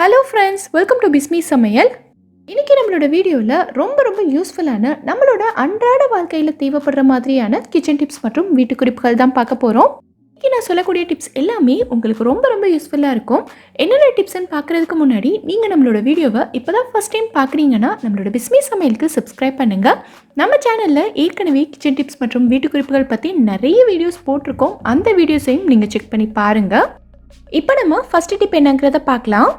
Hello friends welcome to Bismi Samayal இன்றைக்கி நம்மளோட வீடியோவில் ரொம்ப ரொம்ப யூஸ்ஃபுல்லான நம்மளோட அன்றாட வாழ்க்கையில் தேவைப்படுற மாதிரியான கிச்சன் டிப்ஸ் மற்றும் வீட்டு குறிப்புகள் தான் பார்க்க போகிறோம் இன்றைக்கி நான் சொல்லக்கூடிய டிப்ஸ் எல்லாமே உங்களுக்கு ரொம்ப ரொம்ப யூஸ்ஃபுல்லாக இருக்கும். என்னென்ன டிப்ஸ்ன்னு பார்க்குறதுக்கு முன்னாடி நீங்கள் நம்மளோட வீடியோவை இப்போ தான் ஃபஸ்ட் டைம் பார்க்குறீங்கன்னா நம்மளோட பிஸ்மி சமையலுக்கு சப்ஸ்கிரைப் பண்ணுங்கள் நம்ம சேனலில் ஏற்கனவே கிச்சன் டிப்ஸ் மற்றும் வீட்டு குறிப்புகள் பற்றி நிறைய வீடியோஸ் போட்டிருக்கோம். அந்த வீடியோஸையும் நீங்கள் செக் பண்ணி பாருங்கள் இப்போ நம்ம ஃபஸ்ட்டு டிப் என்னங்கிறத பார்க்கலாம்.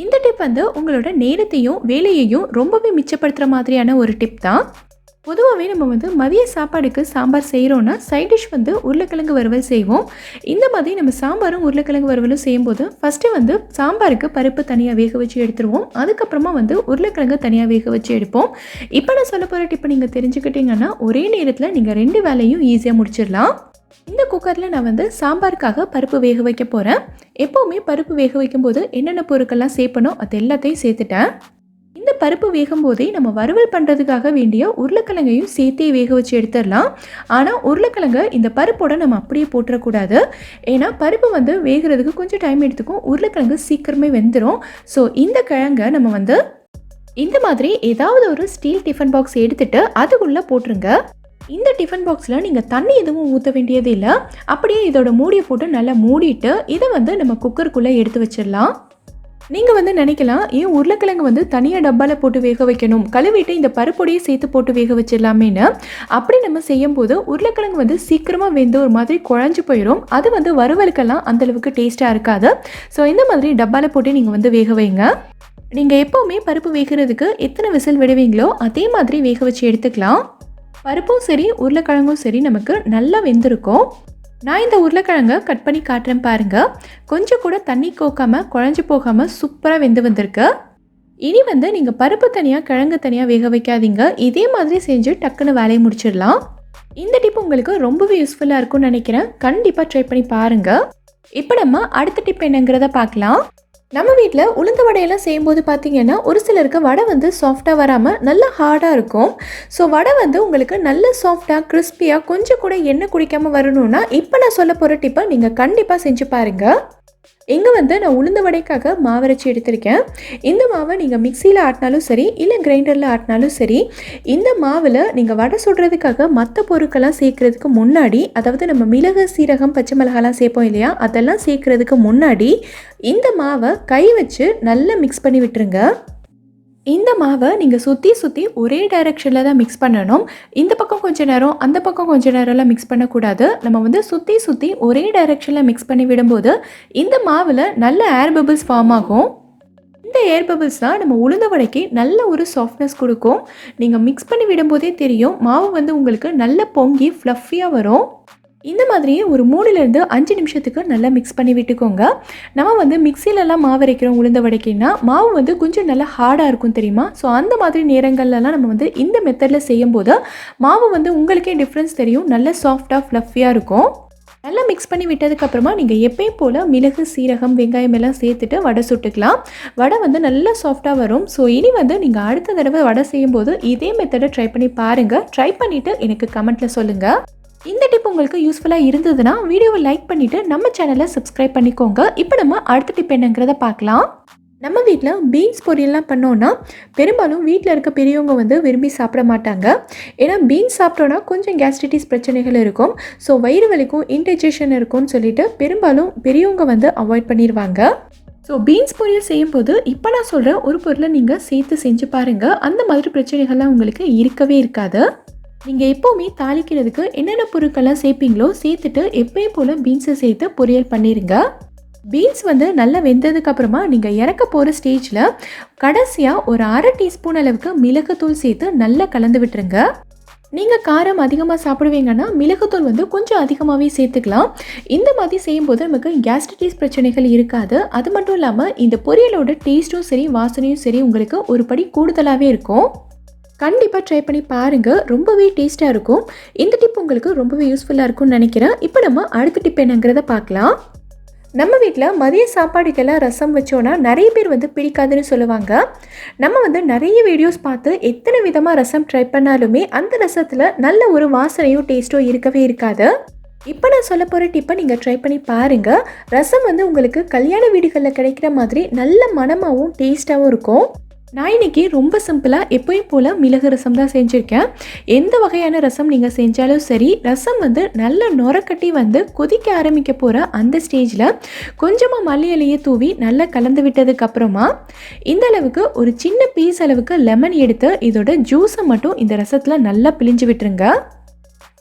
இந்த டிப் வந்து உங்களோட நேரத்தையும் வேலையையும் ரொம்பவே மிச்சப்படுத்துகிற மாதிரியான ஒரு டிப் தான். பொதுவாகவே நம்ம வந்து மதிய சாப்பாடுக்கு சாம்பார் செய்கிறோன்னா சைட் டிஷ் வந்து உருளைக்கிழங்கு வறுவல் செய்வோம். இந்த மாதிரி நம்ம சாம்பாரும் உருளைக்கிழங்கு வறுவலும் செய்யும்போது ஃபஸ்ட்டு வந்து சாம்பாருக்கு பருப்பு தனியாக வேக வச்சு எடுத்துருவோம். அதுக்கப்புறமா வந்து உருளைக்கிழங்கு தனியாக வேக வச்சு எடுப்போம். இப்போ நான் சொல்ல போகிற டிப்பை நீங்கள் தெரிஞ்சுக்கிட்டீங்கன்னா ஒரே நேரத்தில் நீங்கள் ரெண்டு வேலையும் ஈஸியாக முடிச்சிடலாம். இந்த குக்கரில் நான் வந்து சாம்பாருக்காக பருப்பு வேக வைக்க போகிறேன் எப்போவுமே பருப்பு வேக வைக்கும்போது என்னென்ன பொருட்கள்லாம் சேர்ப்பனோ அது எல்லாத்தையும் சேர்த்துட்டேன். இந்த பருப்பு வேகும் போதே நம்ம வறுவல் பண்ணுறதுக்காக வேண்டிய உருளைக்கிழங்கையும் சேர்த்தே வேக வச்சு எடுத்துடலாம். ஆனால் உருளைக்கிழங்கை இந்த பருப்போட நம்ம அப்படியே போட்டுறக்கூடாது. ஏன்னா பருப்பு வந்து வேகிறதுக்கு கொஞ்சம் டைம் எடுத்துக்கும். உருளைக்கிழங்கு சீக்கிரமே வெந்துடும் ஸோ இந்த கிழங்கை நம்ம வந்து இந்த மாதிரி ஏதாவது ஒரு ஸ்டீல் டிஃபன் பாக்ஸ் எடுத்துட்டு அதுக்குள்ளே போட்டுருங்க. இந்த டிஃபன் பாக்ஸில் நீங்கள் தண்ணி எதுவும் ஊற்ற வேண்டியது இல்லை. அப்படியே இதோட மூடியை போட்டு நல்லா மூடிட்டு இதை வந்து நம்ம குக்கருக்குள்ளே எடுத்து வச்சிடலாம். நீங்கள் வந்து நினைக்கலாம் ஏன் உருளைக்கிழங்கு வந்து தனியாக டப்பாவில் போட்டு வேக வைக்கணும்? கழுவிட்டு இந்த பருப்பொடியை சேர்த்து போட்டு வேக வச்சிடலாமேன்னு. அப்படி நம்ம செய்யும்போது உருளைக்கிழங்கு வந்து சீக்கிரமாக வெந்து ஒரு மாதிரி குழஞ்சு போயிடும் அது வந்து வறுவலுக்கெல்லாம் அந்தளவுக்கு டேஸ்ட்டாக இருக்காது. ஸோ இந்த மாதிரி டப்பாவில் போட்டு நீங்கள் வந்து வேக வைங்க. நீங்கள் எப்போவுமே பருப்பு வேகிறதுக்கு எத்தனை விசில் விடுவீங்களோ அதே மாதிரி வேக வச்சு எடுத்துக்கலாம். பருப்பும் சரி உருளைக்கிழங்கும் சரி நமக்கு நல்லா வெந்திருக்கும். நான் இந்த உருளைக்கிழங்கை கட் பண்ணி காட்டுறேன் பாருங்கள் கொஞ்சம் கூட தண்ணி கோக்காமல் குழஞ்சி போகாமல் சூப்பராக வெந்து வந்திருக்கு. இனி வந்து நீங்கள் பருப்பு தனியாக கிழங்கு தனியாக வேக வைக்காதீங்க. இதே மாதிரி செஞ்சு டக்குன்னு வேலையை முடிச்சிடலாம். இந்த டிப் உங்களுக்கு ரொம்பவே யூஸ்ஃபுல்லாக இருக்கும்னு நினைக்கிறேன். கண்டிப்பாக ட்ரை பண்ணி பாருங்கள் இப்போ நம்ம அடுத்த டிப் என்னங்கிறத பார்க்கலாம். நம்ம வீட்டில் உளுந்த வடையெல்லாம் செய்யும்போது பார்த்தீங்கன்னா ஒரு சிலருக்கு வடை வந்து சாஃப்டாக வராமல் நல்லா ஹார்டாக இருக்கும். ஸோ வடை வந்து உங்களுக்கு நல்ல சாஃப்டாக கிறிஸ்பியாக கொஞ்சம் கூட எண்ணெய் குடிக்காமல் வரணும்னா இப்போ நான் சொல்ல போகிற டிப்பை நீங்கள் கண்டிப்பாக செஞ்சு பாருங்கள் இங்கே வந்து நான் உளுந்த வடைக்காக மாவரைச்சி எடுத்திருக்கேன். இந்த மாவை நீங்கள் மிக்சியில் ஆட்டினாலும் சரி இல்லை கிரைண்டரில் ஆட்டினாலும் சரி இந்த மாவில் நீங்கள் வடை சுடுறதுக்காக மற்ற பொருட்கள்லாம் சேர்க்குறதுக்கு முன்னாடி அதாவது நம்ம மிளகு சீரகம் பச்சை மிளகாலாம் சேர்ப்போம் இல்லையா? அதெல்லாம் சேர்க்குறதுக்கு முன்னாடி இந்த மாவை கை வச்சு நல்லா மிக்ஸ் பண்ணி விட்டுருங்க. இந்த மாவை நீங்கள் சுற்றி சுற்றி ஒரே டைரெக்ஷனில் தான் மிக்ஸ் பண்ணணும். இந்த பக்கம் கொஞ்ச நேரம் அந்த பக்கம் கொஞ்ச நேரம்லாம் மிக்ஸ் பண்ணக்கூடாது. நம்ம வந்து சுற்றி சுற்றி ஒரே டைரெக்ஷனில் மிக்ஸ் பண்ணி விடும்போது இந்த மாவில் நல்ல ஏர் பபிள்ஸ் ஃபார்ம் ஆகும். இந்த ஏர் பபிள்ஸ் தான் நம்ம உளுந்த வடைக்கு நல்ல ஒரு சாஃப்ட்னஸ் கொடுக்கும். நீங்கள் மிக்ஸ் பண்ணி விடும்போதே தெரியும் மாவு வந்து உங்களுக்கு நல்ல பொங்கி ஃப்ளஃபியாக வரும். இந்த மாதிரியே ஒரு மூணுலேருந்து அஞ்சு நிமிஷத்துக்கு நல்லா மிக்ஸ் பண்ணி விட்டுக்கோங்க. நம்ம வந்து மிக்சிலெல்லாம் மாவு அரைக்கிறோம் உளுந்த வடைக்கின்னா மாவு வந்து கொஞ்சம் நல்லா ஹார்டாக இருக்கும் தெரியுமா? ஸோ அந்த மாதிரி நேரங்கள்லலாம் நம்ம வந்து இந்த மெத்தடில் செய்யும்போது மாவு வந்து உங்களுக்கே டிஃப்ரென்ஸ் தெரியும். நல்ல சாஃப்டாக ஃப்ளஃபியாக இருக்கும். நல்லா மிக்ஸ் பண்ணி விட்டதுக்கப்புறமா நீங்கள் எப்பயும் போல் மிளகு சீரகம் வெங்காயம் எல்லாம் சேர்த்துட்டு வடை சுட்டுக்கலாம். வடை வந்து நல்லா சாஃப்டாக வரும். ஸோ இனி வந்து நீங்கள் அடுத்த தடவை வடை செய்யும்போது இதே மெத்தடை ட்ரை பண்ணி பாருங்கள் ட்ரை பண்ணிவிட்டு எனக்கு கமெண்ட்டில் சொல்லுங்கள் இந்த டிப் உங்களுக்கு யூஸ்ஃபுல்லாக இருந்ததுன்னா வீடியோவை லைக் பண்ணிவிட்டு நம்ம சேனலை சப்ஸ்கிரைப் பண்ணிக்கோங்க. இப்போ நம்ம அடுத்த டிப் என்னங்கிறத பார்க்கலாம். நம்ம வீட்டில் பீன்ஸ் பொரியல்லாம் பண்ணோன்னா பெரும்பாலும் வீட்டில் இருக்க பெரியவங்க வந்து விரும்பி சாப்பிட மாட்டாங்க. ஏன்னா பீன்ஸ் சாப்பிட்டோன்னா கொஞ்சம் கேஸ்ட்ரிட்டிஸ் பிரச்சனைகள் இருக்கும். ஸோ வயிறு வலிக்கும் இன்டைஜஷன் இருக்கும்னு சொல்லிட்டு பெரும்பாலும் பெரியவங்க வந்து அவாய்ட் பண்ணிடுவாங்க ஸோ பீன்ஸ் பொரியல் செய்யும்போது இப்போ நான் சொல்கிற ஒரு பொருளை நீங்கள் சேர்த்து செஞ்சு பாருங்கள் அந்த மாதிரி பிரச்சனைகள்லாம் உங்களுக்கு இருக்கவே இருக்காது. நீங்கள் எப்போவுமே தாளிக்கிறதுக்கு என்னென்ன பொருட்கள்லாம் சேர்ப்பீங்களோ சேர்த்துட்டு எப்பயும் போல் பீன்ஸை சேர்த்து பொரியல் பண்ணிடுங்க பீன்ஸ் வந்து நல்லா வெந்ததுக்கு அப்புறமா நீங்கள் இறக்க போகிற ஸ்டேஜில் கடைசியாக ஒரு அரை டீஸ்பூன் அளவுக்கு மிளகுத்தூள் சேர்த்து நல்லா கலந்து விட்டுருங்க. நீங்கள் காரம் அதிகமாக சாப்பிடுவீங்கன்னா மிளகுத்தூள் வந்து கொஞ்சம் அதிகமாகவே சேர்த்துக்கலாம். இந்த மாதிரி செய்யும்போது நமக்கு கேஸ்ட்ரிட்டிஸ் பிரச்சனைகள் இருக்காது. அது மட்டும் இல்லாமல் இந்த பொரியலோட டேஸ்ட்டும் சரி வாசனையும் சரி உங்களுக்கு ஒரு படி கூடுதலாகவே இருக்கும். கண்டிப்பாக ட்ரை பண்ணி பாருங்கள் ரொம்பவே டேஸ்ட்டாக இருக்கும். இந்த டிப் உங்களுக்கு ரொம்பவே யூஸ்ஃபுல்லாக இருக்கும்னு நினைக்கிறேன். இப்போ நம்ம அடுத்த டிப் என்னங்கிறத பார்க்கலாம். நம்ம வீட்டில் மதிய சாப்பாடுக்கெல்லாம் ரசம் வச்சோன்னா நிறைய பேர் வந்து பிடிக்காதுன்னு சொல்லுவாங்க. நம்ம வந்து நிறைய வீடியோஸ் பார்த்து எத்தனை விதமாக ரசம் ட்ரை பண்ணாலுமே அந்த ரசத்தில் நல்ல ஒரு வாசனையும் டேஸ்ட்டோ இருக்கவே இருக்காது. இப்போ நான் சொல்ல போகிற டிப்பை நீங்கள் ட்ரை பண்ணி பாருங்கள் ரசம் வந்து உங்களுக்கு கல்யாண வீடுகளில் கிடைக்கிற மாதிரி நல்ல மணமாகவும் டேஸ்ட்டாகவும் இருக்கும். நான் இன்னைக்கு ரொம்ப சிம்பிளாக எப்பயும் போல் மிளகு ரசம் தான் செஞ்சுருக்கேன். எந்த வகையான ரசம் நீங்கள் செஞ்சாலும் சரி ரசம் வந்து நல்ல நுரக்கட்டி வந்து கொதிக்க ஆரம்பிக்க போகிற அந்த ஸ்டேஜில் கொஞ்சமாக மல்லி இலையை தூவி நல்லா கலந்து விட்டதுக்கப்புறமா இந்த அளவுக்கு ஒரு சின்ன பீஸ் அளவுக்கு லெமன் எடுத்து இதோட ஜூஸை மட்டும் இந்த ரசத்தில் நல்லா பிழிஞ்சு விட்டுருங்க.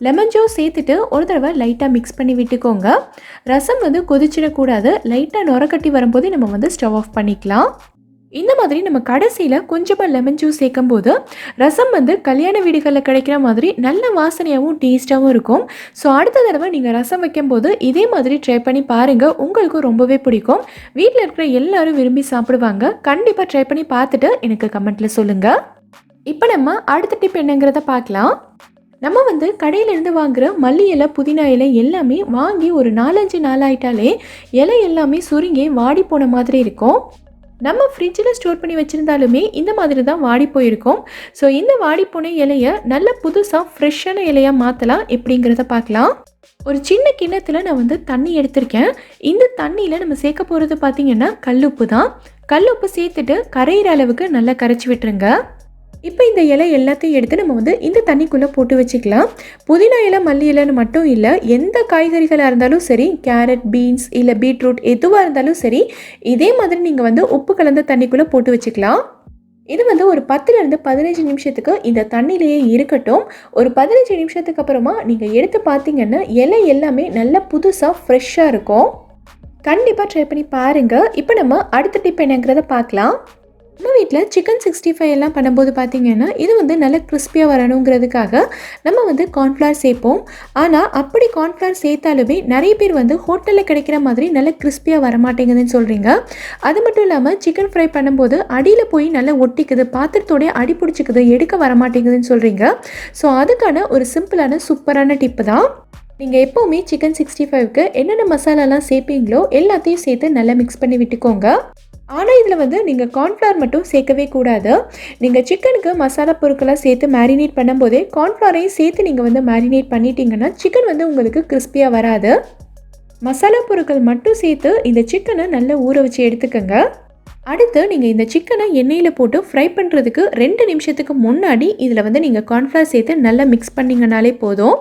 லெமன் ஜூஸ் சேர்த்துட்டு ஒரு தடவை லைட்டாக மிக்ஸ் பண்ணி விட்டுக்கோங்க. ரசம் வந்து கொதிச்சிடக்கூடாது. லைட்டாக நுரக்கட்டி வரும்போது நம்ம வந்து ஸ்டவ் ஆஃப் பண்ணிக்கலாம். இந்த மாதிரி நம்ம கடைசியில் கொஞ்சமாக லெமன் ஜூஸ் சேர்க்கும்போது ரசம் வந்து கல்யாண வீடுகளில் கிடைக்கிற மாதிரி நல்ல வாசனையாகவும் டேஸ்ட்டாகவும் இருக்கும். ஸோ அடுத்த தடவை நீங்கள் ரசம் வைக்கும்போது இதே மாதிரி ட்ரை பண்ணி பாருங்கள் உங்களுக்கும் ரொம்பவே பிடிக்கும். வீட்டில் இருக்கிற எல்லாரும் விரும்பி சாப்பிடுவாங்க. கண்டிப்பாக ட்ரை பண்ணி பார்த்துட்டு எனக்கு கமெண்ட்டில் சொல்லுங்கள் இப்போ நம்ம அடுத்த டிப் என்னங்கிறத பார்க்கலாம். நம்ம வந்து கடையிலேருந்து வாங்குற மல்லி இலை புதினா இலை எல்லாமே வாங்கி ஒரு நாலஞ்சு நாள் ஆயிட்டாலே இலை எல்லாமே சுருங்கி வாடி போன மாதிரி இருக்கும். நம்ம ஃப்ரிட்ஜில் ஸ்டோர் பண்ணி வச்சுருந்தாலுமே இந்த மாதிரி தான் வாடி போயிருக்கோம். ஸோ இந்த வாடி போன இலையை நல்ல புதுசாக ஃப்ரெஷ்ஷான இலையாக மாற்றலாம் எப்படிங்கிறத பார்க்கலாம். ஒரு சின்ன கிண்ணத்தில் நான் வந்து தண்ணி எடுத்திருக்கேன். இந்த தண்ணியில் நம்ம சேர்க்க போகிறது பார்த்திங்கன்னா கல்லுப்பு தான். கல்லுப்பு சேர்த்துட்டு கரையிற அளவுக்கு நல்லா கரைச்சி விட்டுருங்க. இப்போ இந்த இலை எல்லாத்தையும் எடுத்து நம்ம வந்து இந்த தண்ணிக்குள்ளே போட்டு வச்சுக்கலாம். புதினா இலை மல்லி இலைன்னு மட்டும் இல்லை எந்த காய்கறிகளாக இருந்தாலும் சரி கேரட் பீன்ஸ் இல்லை பீட்ரூட் எதுவாக இருந்தாலும் சரி இதே மாதிரி நீங்கள் வந்து உப்பு கலந்த தண்ணிக்குள்ளே போட்டு வச்சுக்கலாம். இது வந்து ஒரு பத்துலேருந்து பதினஞ்சு நிமிஷத்துக்கு இந்த தண்ணியிலேயே இருக்கட்டும். ஒரு பதினஞ்சு நிமிஷத்துக்கு அப்புறமா நீங்கள் எடுத்து பார்த்தீங்கன்னா இலை எல்லாமே நல்லா புதுசாக ஃப்ரெஷ்ஷாக இருக்கும். கண்டிப்பாக ட்ரை பண்ணி பாருங்கள் இப்போ நம்ம அடுத்த டிப் என்னங்கிறத பார்க்கலாம். நம்ம வீட்டில் சிக்கன் சிக்ஸ்டி ஃபைவ் எல்லாம் பண்ணும்போது பார்த்தீங்கன்னா இது வந்து நல்லா கிறிஸ்பியாக வரணுங்கிறதுக்காக நம்ம வந்து கார்ன்ஃப்ளவர் சேர்ப்போம். ஆனால் அப்படி கார்ன்ஃப்ளவர் சேர்த்தாலுமே நிறைய பேர் வந்து ஹோட்டலில் கிடைக்கிற மாதிரி நல்லா கிறிஸ்பியாக வரமாட்டேங்குதுன்னு சொல்கிறீங்க அது மட்டும் இல்லாமல் சிக்கன் ஃப்ரை பண்ணும்போது அடியில் போய் நல்லா ஒட்டிக்குது பாத்திரத்தோடய அடி பிடிச்சிக்குது எடுக்க வரமாட்டேங்குதுன்னு சொல்கிறீங்க ஸோ அதுக்கான ஒரு சிம்பிளான சூப்பரான டிப்பு தான். நீங்கள் எப்போவுமே சிக்கன் சிக்ஸ்டி ஃபைவ்க்கு என்னென்ன மசாலாலாம் சேர்ப்பீங்களோ எல்லாத்தையும் சேர்த்து நல்லா மிக்ஸ் பண்ணி விட்டுக்கோங்க. ஆனால் இதில் வந்து நீங்கள் கார்ன்ஃப்ளவர் மட்டும் சேர்க்கவே கூடாது. நீங்கள் சிக்கனுக்கு மசாலா பொருட்களை சேர்த்து மேரினேட் பண்ணும்போதே கார்ன்ஃப்ளவரையும் சேர்த்து நீங்கள் வந்து மேரினேட் பண்ணிட்டீங்கன்னா சிக்கன் வந்து உங்களுக்கு கிறிஸ்பியாக வராது. மசாலா பொருட்கள் மட்டும் சேர்த்து இந்த சிக்கனை நல்லா ஊற வச்சு எடுத்துக்கோங்க. அடுத்து நீங்கள் இந்த சிக்கனை எண்ணெயில் போட்டு ஃப்ரை பண்ணுறதுக்கு ரெண்டு நிமிஷத்துக்கு முன்னாடி இதில் வந்து நீங்கள் கார்ன்ஃப்ளவர் சேர்த்து நல்லா மிக்ஸ் பண்ணிங்கனாலே போதும்.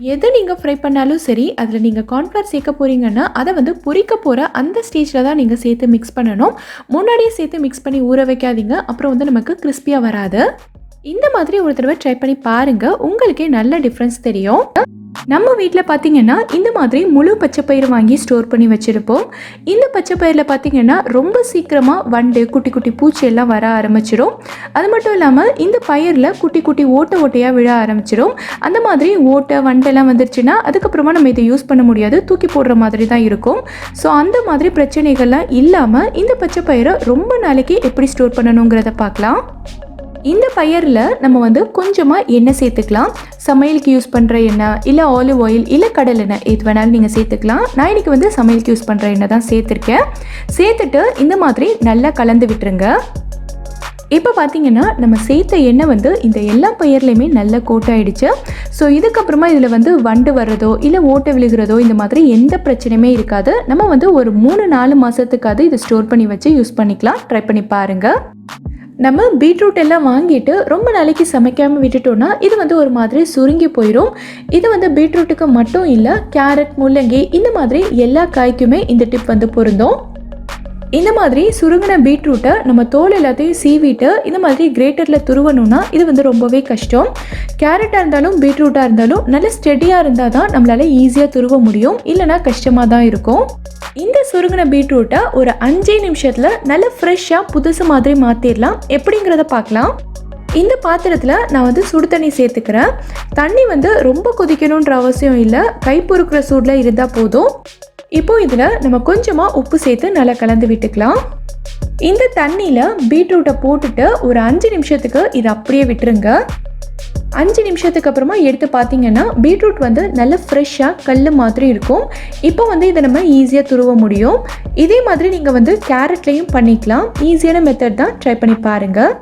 எது நீங்கள் ஃப்ரை பண்ணாலும் சரி அதில் நீங்கள் கார்ன்ஃப்ளவர் சேர்க்க போகிறீங்கன்னா அதை வந்து பொறிக்க போகிற அந்த ஸ்டேஜில் தான் நீங்கள் சேர்த்து மிக்ஸ் பண்ணணும். முன்னாடியே சேர்த்து மிக்ஸ் பண்ணி ஊற வைக்காதீங்க. அப்புறம் வந்து நமக்கு கிறிஸ்பியாக வராது. இந்த மாதிரி ஒரு தடவை ட்ரை பண்ணி பாருங்கள் உங்களுக்கே நல்ல டிஃப்ரென்ஸ் தெரியும். நம்ம வீட்டில் பார்த்தீங்கன்னா இந்த மாதிரி முழு பச்சை பயிர் வாங்கி ஸ்டோர் பண்ணி வச்சுருப்போம். இந்த பச்சை பயிரில் பார்த்தீங்கன்னா ரொம்ப சீக்கிரமாக வண்டு குட்டி குட்டி பூச்சி எல்லாம் வர ஆரம்பிச்சிடும் அது மட்டும் இல்லாமல் இந்த பயிரில் குட்டி குட்டி ஓட்டை ஓட்டையாக விழ ஆரம்பிச்சிடும் அந்த மாதிரி ஓட்டை வண்டெல்லாம் வந்துருச்சுன்னா அதுக்கப்புறமா நம்ம இதை யூஸ் பண்ண முடியாது. தூக்கி போடுற மாதிரி தான் இருக்கும். ஸோ அந்த மாதிரி பிரச்சனைகள்லாம் இல்லாமல் இந்த பச்சை பயிரை ரொம்ப நாளைக்கு எப்படி ஸ்டோர் பண்ணணுங்கிறத பார்க்கலாம். இந்த பயிரில் நம்ம வந்து கொஞ்சமாக எண்ணெய் சேர்த்துக்கலாம். சமையலுக்கு யூஸ் பண்ணுற எண்ணெய் இல்லை ஆலிவ் ஆயில் இல்லை கடல் எண்ணெய் எது வேணாலும் நீங்கள் சேர்த்துக்கலாம். நான் இன்றைக்கி வந்து சமையலுக்கு யூஸ் பண்ணுற எண்ணெய் தான் சேர்த்துருக்கேன். சேர்த்துட்டு இந்த மாதிரி நல்லா கலந்து விட்டுருங்க. இப்போ பார்த்தீங்கன்னா நம்ம சேர்த்த எண்ணெய் வந்து இந்த எல்லா பயிர்லையுமே நல்ல கோட்டாயிடுச்சு. ஸோ இதுக்கப்புறமா இதில் வந்து வண்டு வர்றதோ இல்லை ஓட்டை விழுகிறதோ இந்த மாதிரி எந்த பிரச்சனையுமே இருக்காது. நம்ம வந்து ஒரு மூணு நாலு மாதத்துக்காவது இதை ஸ்டோர் பண்ணி வச்சு யூஸ் பண்ணிக்கலாம். ட்ரை பண்ணி பாருங்கள் நம்ம பீட்ரூட் எல்லாம் வாங்கிட்டு ரொம்ப நாளைக்கு சமைக்காமல் விட்டுட்டோம்னா இது வந்து ஒரு மாதிரி சுருங்கி போயிடும் இது வந்து பீட்ரூட்டுக்கு மட்டும் இல்லை கேரட் முள்ளங்கி இந்த மாதிரி எல்லா காய்க்குமே இந்த டிப் வந்து பொருந்தும். இந்த மாதிரி சுருங்கின பீட்ரூட்டை நம்ம தோல் எல்லாத்தையும் சீவிட்டு இந்த மாதிரி கிரேட்டரில் துருவணும்னா இது வந்து ரொம்பவே கஷ்டம். கேரட்டாக இருந்தாலும் பீட்ரூட்டாக இருந்தாலும் நல்ல ஸ்டெடியாக இருந்தால் தான் நம்மளால் ஈஸியாக துருவ முடியும். இல்லைனா கஷ்டமாக தான் இருக்கும். இந்த சுருங்கின பீட்ரூட்டை ஒரு அஞ்சே நிமிஷத்தில் நல்ல ஃப்ரெஷ்ஷாக புதுசு மாதிரி மாற்றிடலாம் எப்படிங்கிறத பார்க்கலாம். இந்த பாத்திரத்தில் நான் வந்து சுடு தண்ணி சேர்த்துக்கிறேன். தண்ணி வந்து ரொம்ப கொதிக்கணுன்ற அவசியம் இல்லை. கை பொறுக்கிற சூடில் இருந்தால் போதும். இப்போ இதில் நம்ம கொஞ்சமாக உப்பு சேர்த்து நல்லா கலந்து விட்டுக்கலாம். இந்த தண்ணியில் பீட்ரூட்டை போட்டுட்டு ஒரு அஞ்சு நிமிஷத்துக்கு இதை அப்படியே விட்டுருங்க. அஞ்சு நிமிஷத்துக்கு அப்புறமா எடுத்து பார்த்தீங்கன்னா பீட்ரூட் வந்து நல்ல ஃப்ரெஷ்ஷாக கல் மாதிரி இருக்கும். இப்போ வந்து இதை நம்ம ஈஸியாக துருவ முடியும். இதே மாதிரி நீங்கள் வந்து கேரட்லேயும் பண்ணிக்கலாம். ஈஸியான மெத்தட் தான். ட்ரை பண்ணி பாருங்கள்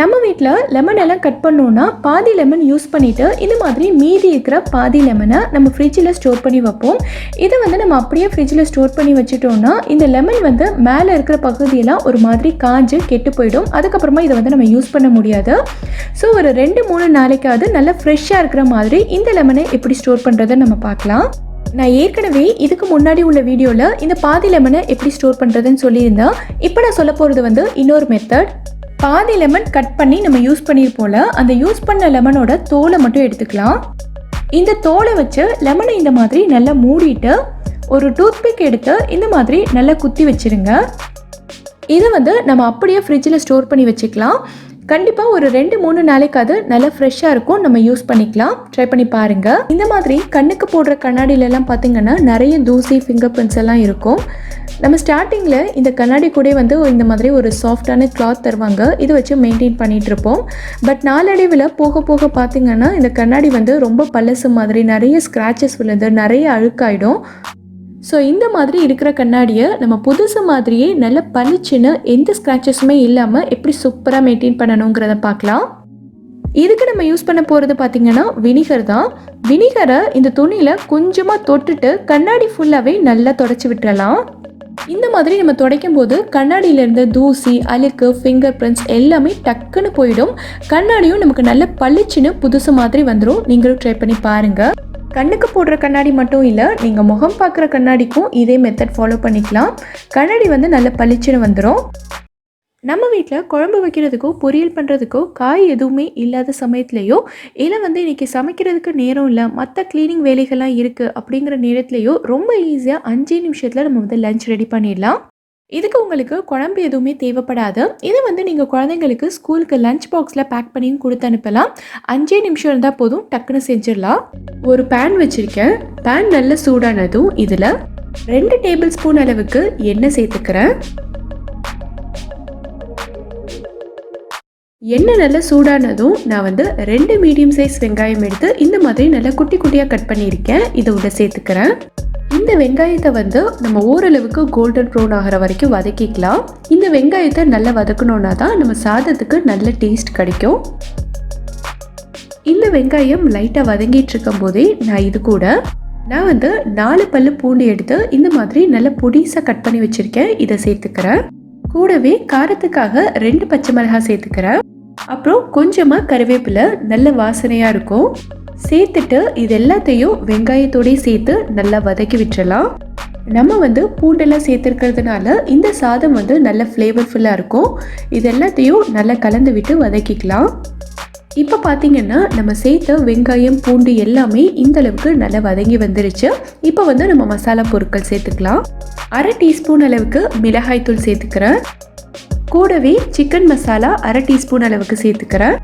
நம்ம வீட்டில் லெமன் எல்லாம் கட் பண்ணோன்னா பாதி லெமன் யூஸ் பண்ணிவிட்டு இந்த மாதிரி மீதி இருக்கிற பாதி லெமனை நம்ம ஃப்ரிட்ஜில் ஸ்டோர் பண்ணி வைப்போம். இதை வந்து நம்ம அப்படியே ஃப்ரிட்ஜில் ஸ்டோர் பண்ணி வச்சுட்டோம்னா இந்த லெமன் வந்து மேலே இருக்கிற பகுதியெல்லாம் ஒரு மாதிரி காஞ்சு கெட்டு போயிடும். அதுக்கப்புறமா இதை வந்து நம்ம யூஸ் பண்ண முடியாது. ஸோ ஒரு ரெண்டு மூணு நாளைக்காவது நல்லா ஃப்ரெஷ்ஷாக இருக்கிற மாதிரி இந்த லெமனை எப்படி ஸ்டோர் பண்ணுறதை நம்ம பார்க்கலாம். நான் ஏற்கனவே இதுக்கு முன்னாடி உள்ள வீடியோவில் இந்த பாதி லெமனை எப்படி ஸ்டோர் பண்ணுறதுன்னு சொல்லியிருந்தேன். இப்போ நான் சொல்ல போகிறது வந்து இன்னொரு மெத்தட் பாதி லெமன் கட் பண்ணி நம்ம யூஸ் பண்ணியிருப்போம்ல அந்த யூஸ் பண்ண லெமனோட தோலை மட்டும் எடுத்துக்கலாம். இந்த தோலை வச்சு லெமனை இந்த மாதிரி நல்லா மூடிட்டு ஒரு டூத்பிக் எடுத்து இந்த மாதிரி நல்லா குத்தி வச்சிருங்க. இதை வந்து நம்ம அப்படியே ஃப்ரிட்ஜில் ஸ்டோர் பண்ணி வச்சுக்கலாம். கண்டிப்பாக ஒரு ரெண்டு மூணு நாளைக்கு அது நல்லா ஃப்ரெஷ்ஷாக இருக்கும். நம்ம யூஸ் பண்ணிக்கலாம். ட்ரை பண்ணி பாருங்கள் இந்த மாதிரி கண்ணுக்கு போடுற கண்ணாடியிலலாம் பார்த்தீங்கன்னா நிறைய தூசி ஃபிங்கர் பிரிண்ட்ஸ் எல்லாம் இருக்கும். நம்ம ஸ்டார்டிங்கில் இந்த கண்ணாடி கூட வந்து இந்த மாதிரி ஒரு சாஃப்டான கிளாத் தருவாங்க. இதை வச்சு மெயின்டைன் பண்ணிகிட்டு இருப்போம். பட் நாளடைவில் போக போக பார்த்தீங்கன்னா இந்த கண்ணாடி வந்து ரொம்ப பழசு மாதிரி நிறைய ஸ்க்ராச்சஸ் விழுந்து நிறைய அழுக்காயிடும். ஸோ இந்த மாதிரி இருக்கிற கண்ணாடியை நம்ம புதுசு மாதிரியே நல்ல பளிச்சுன்னு எந்த ஸ்க்ராச்சஸுமே இல்லாமல் எப்படி சூப்பராக மெயின்டைன் பண்ணணுங்கிறத பார்க்கலாம். இதுக்கு நம்ம யூஸ் பண்ண போகிறது பார்த்திங்கன்னா வினிகர் தான். வினிகரை இந்த துணியில் கொஞ்சமாக தொட்டுட்டு கண்ணாடி ஃபுல்லாகவே நல்லா தொடச்சி விட்டுறலாம். இந்த மாதிரி நம்ம துடைக்கும் போது கண்ணாடியிலேருந்து தூசி அழுக்கு ஃபிங்கர் பிரிண்ட்ஸ் எல்லாமே டக்குன்னு போயிடும். கண்ணாடியும் நமக்கு நல்ல பளிச்சுன்னு புதுசு மாதிரி வந்துடும் நீங்களும் ட்ரை பண்ணி பாருங்கள் கண்ணுக்கு போடுற கண்ணாடி மட்டும் இல்லை நீங்கள் முகம் பார்க்குற கண்ணாடிக்கும் இதே மெத்தட் ஃபாலோ பண்ணிக்கலாம். கண்ணாடி வந்து நல்ல பளிச்சுன்னு வந்துடும் நம்ம வீட்டில் குழம்பு வைக்கிறதுக்கோ பொரியல் பண்ணுறதுக்கோ காய் எதுவுமே இல்லாத சமயத்துலேயோ இல்லை வந்து இன்றைக்கி சமைக்கிறதுக்கு நேரம் இல்லை மற்ற க்ளீனிங் வேலைகள்லாம் இருக்குது அப்படிங்கிற நேரத்துலையோ ரொம்ப ஈஸியாக அஞ்சே நிமிஷத்தில் நம்ம வந்து லஞ்ச் ரெடி பண்ணிடலாம். இதுக்கு உங்களுக்கு குழம்பு எதுவுமே தேவைப்படாது. இதை வந்து நீங்கள் குழந்தைங்களுக்கு ஸ்கூலுக்கு லஞ்ச் பாக்ஸில் பேக் பண்ணியும் கொடுத்து அனுப்பலாம். அஞ்சே நிமிஷம் இருந்தால் போதும் டக்குன்னு செஞ்சிடலாம். ஒரு பேன் வச்சுருக்கேன். பேன் நல்ல சூடானதும் இதில் ரெண்டு டேபிள் ஸ்பூன் அளவுக்கு எண்ணெய் சேர்த்துக்கிறேன். எண்ணெய் நல்லா சூடானதும் நான் வந்து ரெண்டு மீடியம் சைஸ் வெங்காயம் எடுத்து இந்த மாதிரி நல்லா குட்டி குட்டியாக கட் பண்ணியிருக்கேன். இதை உள்ள சேர்த்துக்கிறேன். இந்த வெங்காயத்தை வந்து நம்ம ஓரளவுக்கு கோல்டன் ப்ரௌன் ஆகிற வரைக்கும் வதக்கிக்கலாம். இந்த வெங்காயத்தை நல்லா வதக்கணுன்னா தான் நம்ம சாதத்துக்கு நல்ல டேஸ்ட் கிடைக்கும். இந்த வெங்காயம் லைட்டாக வதங்கிட்டு இருக்கும் போதே நான் இது கூட நான் வந்து நாலு பல்லு பூண்டு எடுத்து இந்த மாதிரி நல்ல பொடிசாக கட் பண்ணி வச்சுருக்கேன். இதை சேர்த்துக்கிறேன். கூடவே காரத்துக்காக ரெண்டு பச்சை மிளகாய் சேர்த்துக்கிறேன். அப்புறம் கொஞ்சமாக கருவேப்பிலை நல்ல வாசனையாக இருக்கும். சேர்த்துட்டு இது எல்லாத்தையும் வெங்காயத்தோடய சேர்த்து நல்லா வதக்கி விட்டுறலாம். நம்ம வந்து பூண்டெல்லாம் சேர்த்துருக்கிறதுனால இந்த சாதம் வந்து நல்ல ஃப்ளேவர்ஃபுல்லாக இருக்கும். இது எல்லாத்தையும் நல்லா கலந்து விட்டு வதக்கிக்கலாம். இப்போ பார்த்தீங்கன்னா நம்ம சேர்த்த வெங்காயம் பூண்டு எல்லாமே இந்த அளவுக்கு நல்லா வதங்கி வந்துருச்சு. இப்போ வந்து நம்ம மசாலா பொருட்கள் சேர்த்துக்கலாம். அரை டீஸ்பூன் அளவுக்கு மிளகாய்த்தூள் சேர்த்துக்கிறேன். கூடவே சிக்கன் மசாலா அரை டீஸ்பூன் அளவுக்கு சேர்த்துக்கிறேன்.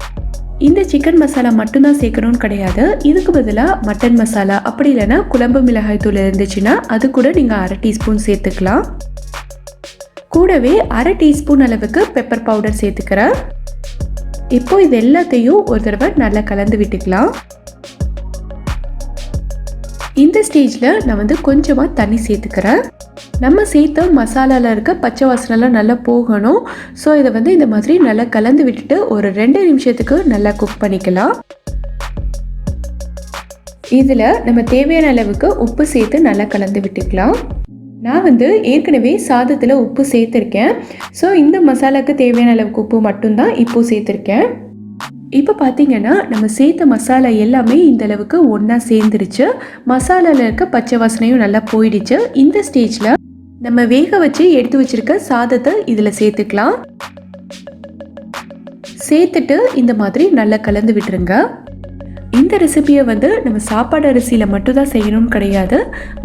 இந்த சிக்கன் மசாலா மட்டும்தான் சேர்க்கணும்னு கிடையாது. இதுக்கு பதிலாக மட்டன் மசாலா அப்படி இல்லைன்னா குழம்பு மிளகாய் தூள் இருந்துச்சுன்னா அது கூட நீங்கள் அரை டீஸ்பூன் சேர்த்துக்கலாம். கூடவே அரை டீஸ்பூன் அளவுக்கு பெப்பர் பவுடர் சேர்த்துக்கிறேன். இப்போ இது எல்லாத்தையும் ஒரு தடவை நல்லா கலந்து விட்டுக்கலாம். இந்த ஸ்டேஜில் நான் வந்து கொஞ்சமாக தண்ணி சேர்த்துக்கிறேன். நம்ம சேர்த்த மசாலாவில் இருக்க பச்சை வாசனைலாம் நல்லா போகணும். ஸோ இதை வந்து இந்த மாதிரி நல்லா கலந்து விட்டுட்டு ஒரு ரெண்டு நிமிஷத்துக்கு நல்லா குக் பண்ணிக்கலாம். இதில் நம்ம தேவையான அளவுக்கு உப்பு சேர்த்து நல்லா கலந்து விட்டுக்கலாம். நான் வந்து ஏற்கனவே சாதத்தில் உப்பு சேர்த்துருக்கேன். ஸோ இந்த மசாலாவுக்கு தேவையான அளவுக்கு உப்பு மட்டும்தான் இப்போ சேர்த்துருக்கேன். இப்போ பார்த்தீங்கன்னா நம்ம சேர்த்த மசாலா எல்லாமே இந்த அளவுக்கு ஒன்றா சேர்ந்துருச்சு. மசாலாவில் இருக்க பச்சை வாசனையும் நல்லா போயிடுச்சு. இந்த ஸ்டேஜில் நம்ம வேக வச்சு எடுத்து வச்சிருக்க சாதத்தை இதில் சேர்த்துக்கலாம். சேர்த்துட்டு இந்த மாதிரி நல்லா கலந்து விட்டுருங்க. இந்த ரெசிபியை வந்து நம்ம சாப்பாடு அரிசியில் மட்டும்தான் செய்யணும்னு கிடையாது.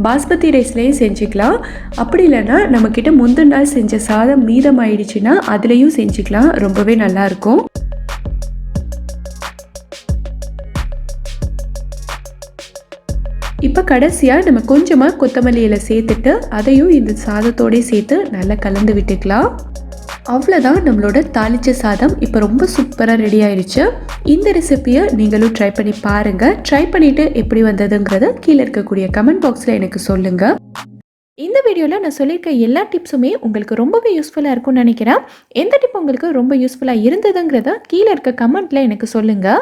பாஸ்மதி ரைஸ்லேயும் செஞ்சுக்கலாம். அப்படி இல்லைன்னா நம்மக்கிட்ட முந்தின நாள் செஞ்ச சாதம் மீதம் ஆயிடுச்சுன்னா அதுலேயும் செஞ்சுக்கலாம். ரொம்பவே நல்லாயிருக்கும் இப்போ கடைசியாக நம்ம கொஞ்சமாக கொத்தமல்லி இலை சேர்த்துட்டு அதையும் இந்த சாதத்தோடே சேர்த்து நல்லா கலந்து விட்டுக்கலாம். அவ்வளோதான் நம்மளோட தாளிச்ச சாதம். இப்போ ரொம்ப சூப்பராக ரெடி ஆயிடுச்சு இந்த ரெசிப்பியை நீங்களும் ட்ரை பண்ணி பாருங்கள் ட்ரை பண்ணிவிட்டு எப்படி வந்ததுங்கிறத கீழே இருக்கக்கூடிய கமெண்ட் பாக்ஸில் எனக்கு சொல்லுங்கள் இந்த வீடியோவில் நான் சொல்லியிருக்க எல்லா டிப்ஸுமே உங்களுக்கு ரொம்பவே யூஸ்ஃபுல்லாக இருக்கும்னு நினைக்கிறேன். எந்த டிப் உங்களுக்கு ரொம்ப யூஸ்ஃபுல்லாக இருந்ததுங்கிறத கீழே இருக்க கமெண்ட்டில் எனக்கு சொல்லுங்கள்